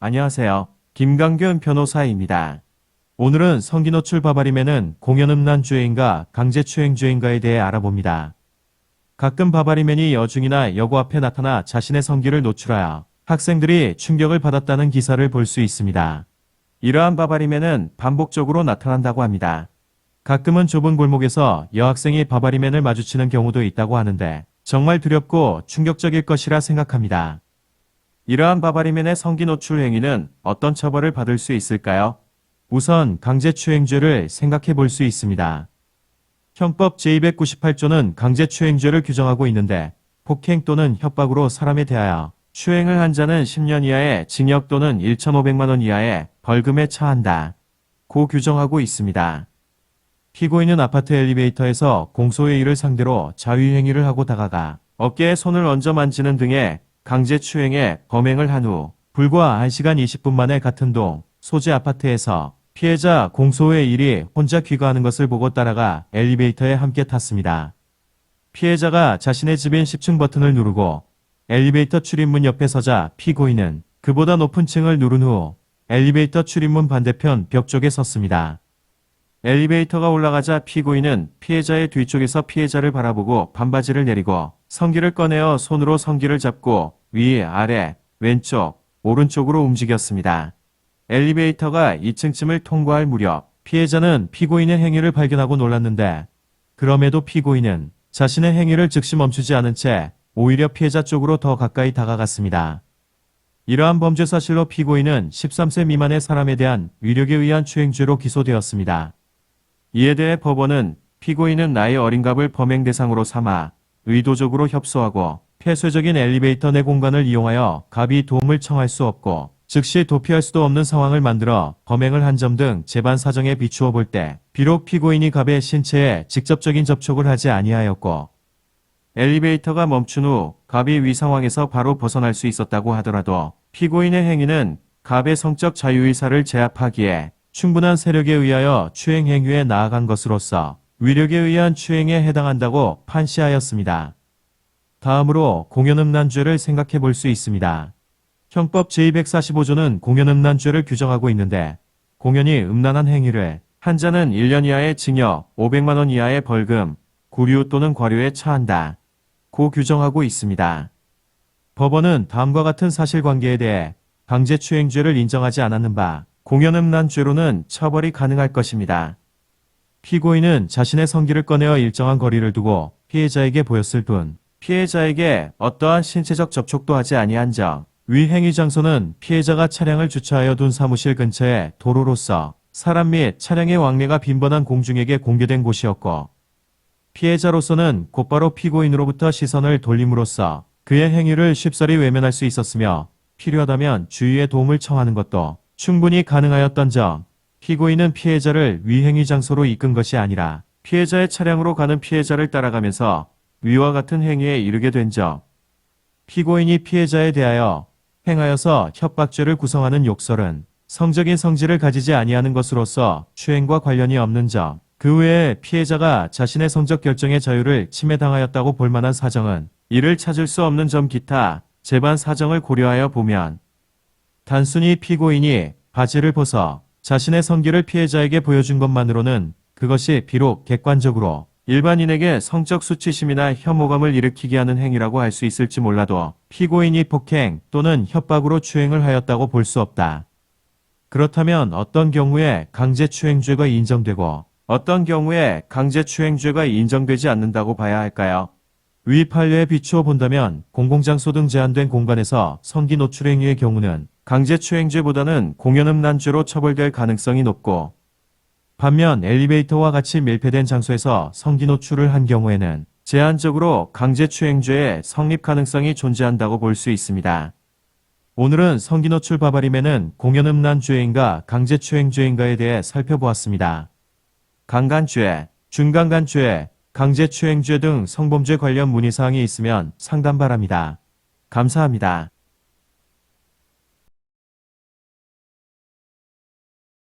안녕하세요. 김강균 변호사입니다. 오늘은 성기노출 바바림에는 공연음란주행과 강제추행주행가에 대해 알아봅니다. 가끔 바바리맨이 여중이나 여고 앞에 나타나 자신의 성기를 노출하여 학생들이 충격을 받았다는 기사를 볼 수 있습니다. 이러한 바바리맨은 반복적으로 나타난다고 합니다. 가끔은 좁은 골목에서 여학생이 바바리맨을 마주치는 경우도 있다고 하는데 정말 두렵고 충격적일 것이라 생각합니다. 이러한 바바리맨의 성기 노출 행위는 어떤 처벌을 받을 수 있을까요? 우선 강제추행죄를 생각해 볼 수 있습니다. 형법 제298조는 강제추행죄를 규정하고 있는데 폭행 또는 협박으로 사람에 대하여 추행을 한 자는 10년 이하의 징역 또는 1,500만 원 이하의 벌금에 처한다. 고 규정하고 있습니다. 피고인은 아파트 엘리베이터에서 공소의 이를 상대로 자위행위를 하고 다가가 어깨에 손을 얹어 만지는 등의 강제추행에 범행을 한 후 불과 1시간 20분 만에 같은 동 소재 아파트에서 피해자 공소의 일이 혼자 귀가하는 것을 보고 따라가 엘리베이터에 함께 탔습니다. 피해자가 자신의 집인 10층 버튼을 누르고 엘리베이터 출입문 옆에 서자 피고인은 그보다 높은 층을 누른 후 엘리베이터 출입문 반대편 벽 쪽에 섰습니다. 엘리베이터가 올라가자 피고인은 피해자의 뒤쪽에서 피해자를 바라보고 반바지를 내리고 성기를 꺼내어 손으로 성기를 잡고 위, 아래, 왼쪽, 오른쪽으로 움직였습니다. 엘리베이터가 2층쯤을 통과할 무렵 피해자는 피고인의 행위를 발견하고 놀랐는데 그럼에도 피고인은 자신의 행위를 즉시 멈추지 않은 채 오히려 피해자 쪽으로 더 가까이 다가갔습니다. 이러한 범죄 사실로 피고인은 13세 미만의 사람에 대한 위력에 의한 추행죄로 기소되었습니다. 이에 대해 법원은 피고인은 나의 어린 갑을 범행 대상으로 삼아 의도적으로 협소하고 폐쇄적인 엘리베이터 내 공간을 이용하여 갑이 도움을 청할 수 없고 즉시 도피할 수도 없는 상황을 만들어 범행을 한 점 등 재반 사정에 비추어 볼 때 비록 피고인이 갑의 신체에 직접적인 접촉을 하지 아니하였고 엘리베이터가 멈춘 후 갑이 위 상황에서 바로 벗어날 수 있었다고 하더라도 피고인의 행위는 갑의 성적 자유의사를 제압하기에 충분한 세력에 의하여 추행 행위에 나아간 것으로서 위력에 의한 추행에 해당한다고 판시하였습니다. 다음으로 공연음란죄를 생각해 볼 수 있습니다. 형법 제245조는 공연음란죄를 규정하고 있는데 공연이 음란한 행위를 한 자는 1년 이하의 징역, 500만 원 이하의 벌금, 구류 또는 과료에 처한다. 고 규정하고 있습니다. 법원은 다음과 같은 사실관계에 대해 강제추행죄를 인정하지 않았는 바 공연음란죄로는 처벌이 가능할 것입니다. 피고인은 자신의 성기를 꺼내어 일정한 거리를 두고 피해자에게 보였을 뿐 피해자에게 어떠한 신체적 접촉도 하지 아니한 점, 위 행위 장소는 피해자가 차량을 주차하여 둔 사무실 근처의 도로로서 사람 및 차량의 왕래가 빈번한 공중에게 공개된 곳이었고 피해자로서는 곧바로 피고인으로부터 시선을 돌림으로써 그의 행위를 쉽사리 외면할 수 있었으며 필요하다면 주위의 도움을 청하는 것도 충분히 가능하였던 점, 피고인은 피해자를 위행위 장소로 이끈 것이 아니라 피해자의 차량으로 가는 피해자를 따라가면서 위와 같은 행위에 이르게 된 점, 피고인이 피해자에 대하여 행하여서 협박죄를 구성하는 욕설은 성적인 성질을 가지지 아니하는 것으로서 추행과 관련이 없는 점, 그 외에 피해자가 자신의 성적 결정의 자유를 침해당하였다고 볼 만한 사정은 이를 찾을 수 없는 점 기타 재반 사정을 고려하여 보면 단순히 피고인이 바지를 벗어 자신의 성기를 피해자에게 보여준 것만으로는 그것이 비록 객관적으로 일반인에게 성적 수치심이나 혐오감을 일으키게 하는 행위라고 할 수 있을지 몰라도 피고인이 폭행 또는 협박으로 추행을 하였다고 볼 수 없다. 그렇다면 어떤 경우에 강제추행죄가 인정되고 어떤 경우에 강제추행죄가 인정되지 않는다고 봐야 할까요? 위 판례에 비추어 본다면 공공장소 등 제한된 공간에서 성기 노출 행위의 경우는 강제추행죄보다는 공연음란죄로 처벌될 가능성이 높고 반면 엘리베이터와 같이 밀폐된 장소에서 성기 노출을 한 경우에는 제한적으로 강제추행죄의 성립 가능성이 존재한다고 볼 수 있습니다. 오늘은 성기 노출 바바림에는 공연음란죄인가 강제추행죄인가에 대해 살펴보았습니다. 강간죄, 중강간죄, 강제추행죄 등 성범죄 관련 문의사항이 있으면 상담 바랍니다. 감사합니다.